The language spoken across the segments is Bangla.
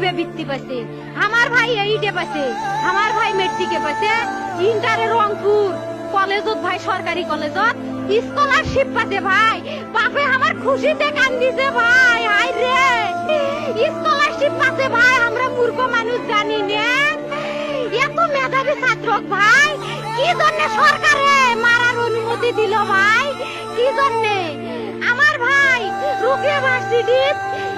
ফাইভে বৃত্তি পাইছে আমার ভাই এইটে পাইছে আমার ভাই মেট্রিকে পাইছে ইন্টারে রংপুর। কলেজত ভাই, সরকারি কলেজত। স্কলারশিপ পাতে ভাই। বাপে, আমার খুশিতে কান্দিছে ভাই। হাই রে। স্কলারশিপ পাতে ভাই। আমরা মূর্খ মানুষ জানি না। এত মেধাবী ছাত্র ভাই। কি জন্য সরকারে মারার অনুমতি দিল ভাই? কি জন্য? আমার ভাই রুকে ভার্সিটি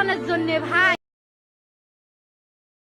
অনাটনের জন্য ভাই।